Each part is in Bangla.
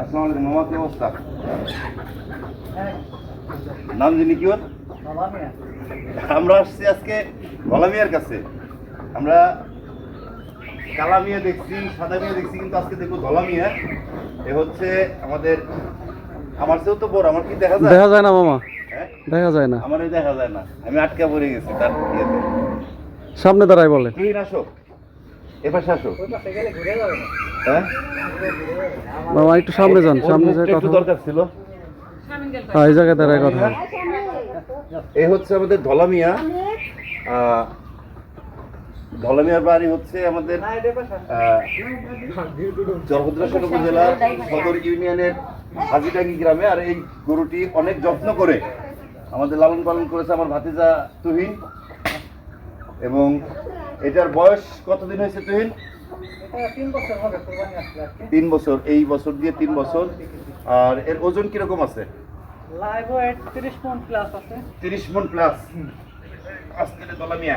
আসসালামু আলাইকুম মামা কি অবস্থা। নাম জানি কি ওর? আমরা আসছি আজকে গলামিয়ার কাছে। আমরা কালা মিয়া দেখছি সাদা মিয়া দেখছি কিন্তু আজকে দেখব ধলা মিয়া এ হচ্ছে আমাদের আমার চেয়েও তো বড় আমার কি দেখা যায়? দেখা যায় না মামা। হ্যাঁ? দেখা যায় না। আমার দেখা যায় না। আমি আটকা পড়ে গেছি তার ইয়েতে। সামনে দাঁড়াই বলে। তুই আসো। এপাশে আসো। হ্যাঁ? মামা একটু সামনে যান সামনে একটু কথা দরকার ছিল। হ্যাঁ এই জায়গায় দাঁড়ায় কথা এই হচ্ছে আমাদের ধলামিয়া ধলামিয়ার বাড়ি হচ্ছে আমাদের জলভদ্রাসন উপজেলার সদর ইউনিয়নের হাজিটাঙ্গি গ্রামে আর এই গরুটি অনেক যত্ন করে আমাদের লালন পালন করেছে আমার ভাতিজা তুহিন। এবং এটার বয়স কতদিন হয়েছে তুহিন? তিন বছর এই বছর দিয়ে তিন বছর। আর এর ওজন কীরকম আছে? লাইভ ওয়েট 30 পয়েন্ট প্লাস আছে। তিরিশ মন প্লাস আজকে দলা মিয়া।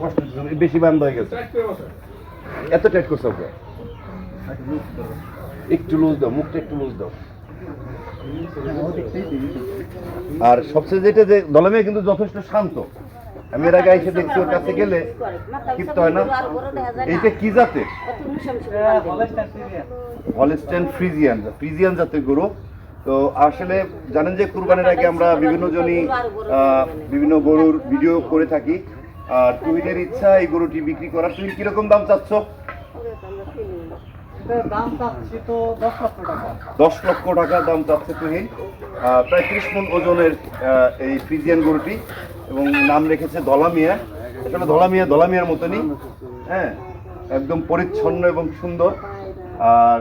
কষ্ট বেশি বান্ধ হয়ে গেছে। এত টাইট করছে ওকে? একটু লুজ দাও মুখটা একটু লুজ দাও। আর সবচেয়ে যেটা যে দলামিয়া কিন্তু যথেষ্ট শান্ত। আমি এর আগে এসে দেখছি ওর কাছে গেলে ক্ষিপ্ত হয় না। এইটা কি ফ্রিজিয়ান হলস্টেন ফ্রিজিয়ান ফ্রিজিয়ান জাতের গরু। তো আসলে জানেন যে কুরবানির আগে আমরা বিভিন্ন জনই বিভিন্ন গরুর ভিডিও করে থাকি। আর তুহিনের ইচ্ছা এই গরুটি বিক্রি করার। তুমি কীরকম দাম চাচ্ছ? এটার দাম চাচ্ছি তো 10 লক্ষ টাকা দশ লক্ষ টাকা দাম চাচ্ছে তুহিন। প্রায় ত্রিশ মন ওজনের এই ফ্রিজিয়ান গরুটি। এবং নাম রেখেছে ধলামিয়া। আসলে ধলামিয়া, ধলামিয়ার মতনই হ্যাঁ? একদম পরিচ্ছন্ন এবং সুন্দর। আর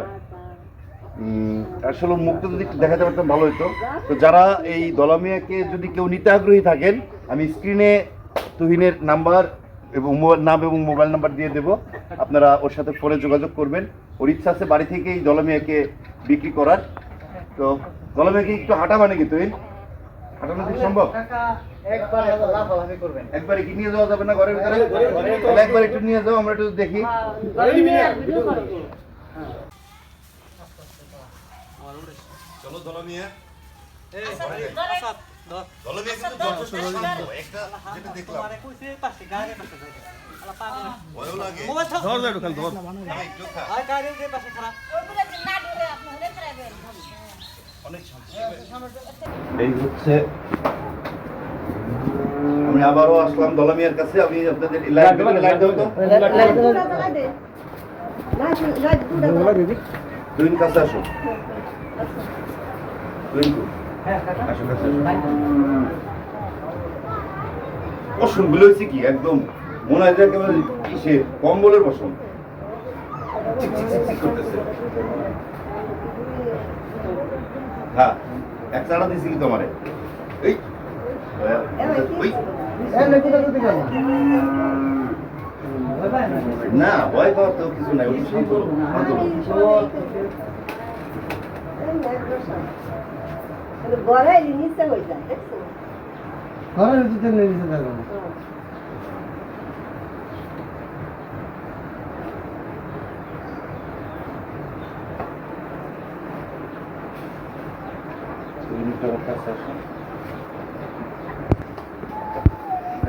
আসলে মুখটা যদি দেখাতে পারতাম ভালো হতো তো যারা এই দলামিয়াকে যদি কেউ নিতে আগ্রহী থাকেন, আমি স্ক্রিনে তুহিনের নাম্বার এবং নাম এবং মোবাইল নাম্বার দিয়ে দেব। আপনারা ওর সাথে ফোনে যোগাযোগ করবেন। ওর ইচ্ছা আছে বাড়ি থেকেই দলামিয়াকে বিক্রি করার। তো দলামিয়াকে একটু হাঁটা মানে কি তুহিন? হাঁটানো কি সম্ভব? টাকা একবার লাভালাভি কি নিয়ে যাওয়া যাবে না ঘরের ভিতরে? একবার একটু নিয়ে যাও আমরা একটু দেখি। চলো কিন্তু যথেষ্ট শান্ত একটা যেটা দেখলাম তোমারে কইছে পাশে গাড়ি পাশে যাই আলা পাগল ভয়ও লাগে মোবাইল থাক ধর যাই খালি ধর আমি একটু খা আর গাড়ি যে পাশে খারাপ অনেক শান্ত এই হচ্ছে আমি আবারও আসলাম দলামিয়ার কাছে আমি আপনাদের লাইট দেবো তো? দুই কাছে আসো। হ্যাঁ আসো কাছে আসো। হয়েছে কি? একদম মনে হয় যে একেবারে কিসে? কম্বলের বসন। করতেছে। হ্যাঁ। এক চাড়া কি তোমারে। এই না ভয় পাওয়ার তো কিছু নাই শান্ত। গড়াই নিচে হয়ে ঘরের নিয়ে আমার কাছে আসো।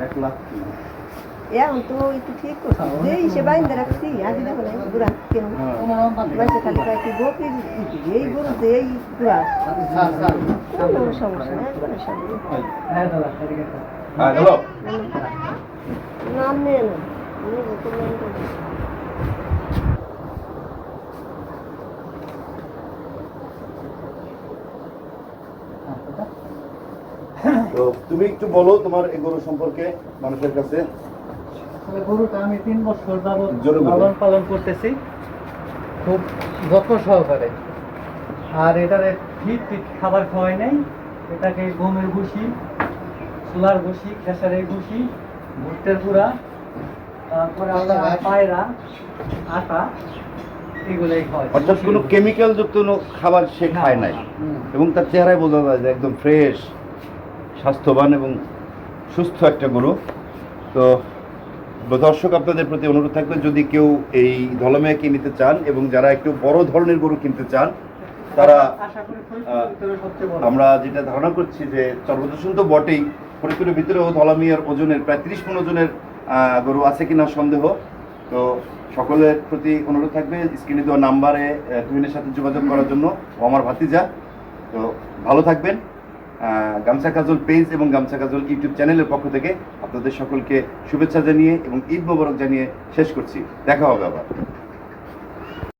এক লাখ তিন। এখন তো একটু ঠিক করছি যে হিসে বাইন্দে রাখছি আজ দেখো না বুড়া কেন মাসে খালি কয় কি গোপি এই গরু যে এই বুড়া কোনো সমস্যা। হ্যাঁ দাদা এদিকে আসো। হ্যাঁ হ্যালো নাম নেই না তো তুমি একটু বলো তোমার এই গরু সম্পর্কে মানুষের কাছে। গরুটা আমি তিন বছর যাবত লালন পালন করতেছি। খুব যত্ন সহকারে। আর এটারে ঠিক ঠিক খাবার খাওয়াই নাই। এটাকে গমের ভুসি সোলার ভুসি খেসারের ভুসি ভুট্টের গুঁড়া তারপরে আমরা পায়রা আটা এগুলোই খাওয়াই। অর্থাৎ কোনো কেমিক্যাল যুক্ত কোনো খাবার সে খায় নাই। এবং তার চেহারায় বোঝা যায় যে একদম ফ্রেশ স্বাস্থ্যবান এবং সুস্থ একটা গরু। তো দর্শক আপনাদের প্রতি অনুরোধ থাকবে যদি কেউ এই ধলমেয়াকে নিতে চান এবং যারা একটু বড় ধরনের গরু কিনতে চান তারা আমরা যেটা ধারণা করছি যে চর্বদূষণ তো বটেই ফরিদপুরের ভিতরেও ধলামিয়ার ওজনের প্রায় তিরিশ পনেরো ওজনের গরু আছে কিনা সন্দেহ। তো সকলের প্রতি অনুরোধ থাকবে স্ক্রিনে দেওয়া নাম্বারে তুহিনের সাথে যোগাযোগ করার জন্য ও আমার ভাতিজা। তো ভালো থাকবেন। গামছা কাজল পেজ এবং গামছা কাজল ইউটিউব চ্যানেলের পক্ষ থেকে আপনাদের সকলকে শুভেচ্ছা জানিয়ে এবং ঈদ মোবারক জানিয়ে শেষ করছি। দেখা হবে আবার।